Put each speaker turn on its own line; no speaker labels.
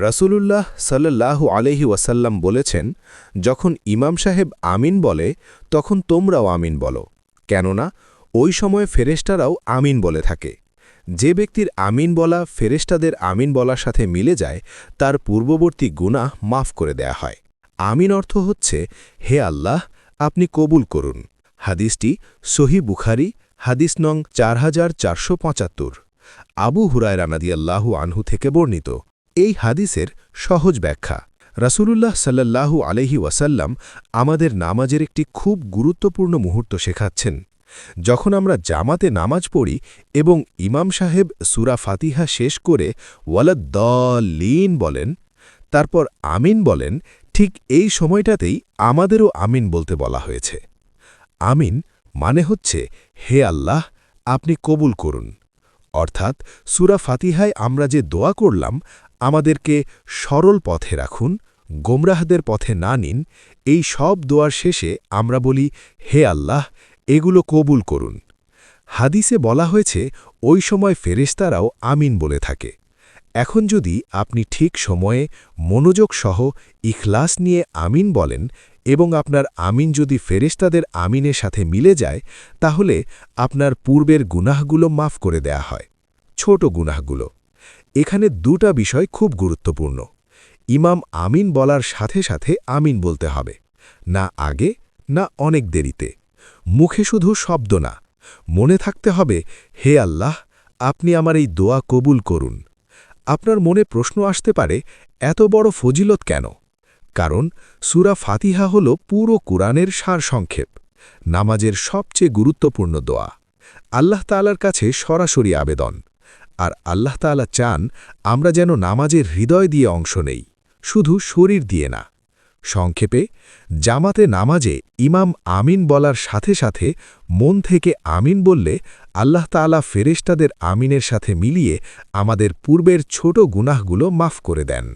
রাসূলুল্লাহ সাল্লাল্লাহু আলহি ওয়াসাল্লাম বলেছেন, যখন ইমাম সাহেব আমিন বলে, তখন তোমরাও আমিন বলো। কেননা, ওই সময় ফেরেস্টারাও আমিন বলে থাকে। যে ব্যক্তির আমিন বলা ফেরেস্টাদের আমিন বলার সাথে মিলে যায়, তার পূর্ববর্তী গুনাহ মাফ করে দেয়া হয়। আমিন অর্থ হচ্ছে, হে আল্লাহ, আপনি কবুল করুন। হাদিসটি সহি বুখারি, হাদিস নং চার হাজার চারশো পঁচাত্তর। আবু হুরায় রানাদিয়াল্লাহু আনহু থেকে বর্ণিত। এই হাদিসের সহজ ব্যাখ্যা। রাসূলুল্লাহ সাল্লাল্লাহু আলহি ওয়াসাল্লাম আমাদের নামাজের একটি খুব গুরুত্বপূর্ণ মুহূর্ত শেখাচ্ছেন। যখন আমরা জামাতে নামাজ পড়ি এবং ইমাম সাহেব সুরা ফাতিহা শেষ করে ওয়ালাদ্দলিন বলেন, তারপর আমিন বলেন, ঠিক এই সময়টাতেই আমাদেরও আমিন বলতে বলা হয়েছে। আমিন মানে হচ্ছে, হে আল্লাহ, আপনি কবুল করুন। অর্থাৎ সুরা ফাতিহায় আমরা যে দোয়া করলাম আমাদেরকে সরল পথে রাখুন, গোমরাহদের পথে না নিন, এই সব দোয়ার শেষে আমরা বলি, হে আল্লাহ, এগুলো কবুল করুন। হাদিসে বলা হয়েছে, ওই সময় ফেরেস্তারাও আমিন বলে থাকে। এখন যদি আপনি ঠিক সময়ে মনোযোগ সহ ইখলাস নিয়ে আমিন বলেন এবং আপনার আমিন যদি ফেরেস্তাদের আমিনের সাথে মিলে যায়, তাহলে আপনার পূর্বের গুনাহগুলো মাফ করে দেয়া হয়। ছোট গুনাহগুলো। এখানে দুটা বিষয় খুব গুরুত্বপূর্ণ। ইমাম আমিন বলার সাথে সাথে আমিন বলতে হবে। না আগে, না অনেক দেরিতে। মুখে শুধু শব্দ না। মনে থাকতে হবে, হে আল্লাহ, আপনি আমার এই দোয়া কবুল করুন। আপনার মনে প্রশ্ন আসতে পারে, এত বড় ফজিলত কেন? কারণ সুরা ফাতিহা হল পুরো কুরআনের সারসংক্ষেপ। নামাজের সবচেয়ে গুরুত্বপূর্ণ দোয়া। আল্লাহ তালার কাছে সরাসরি আবেদন। আর আল্লাহ তালা চান আমরা যেন নামাজের হৃদয় দিয়ে অংশ নেই, শুধু শরীর দিয়ে না। সংক্ষেপে, জামাতে নামাজে ইমাম আমিন বলার সাথে সাথে মন থেকে আমিন বললে আল্লাহ তালা ফেরেস্তাদের আমিনের সাথে মিলিয়ে আমাদের পূর্বের ছোট গুনাহগুলো মাফ করে দেন।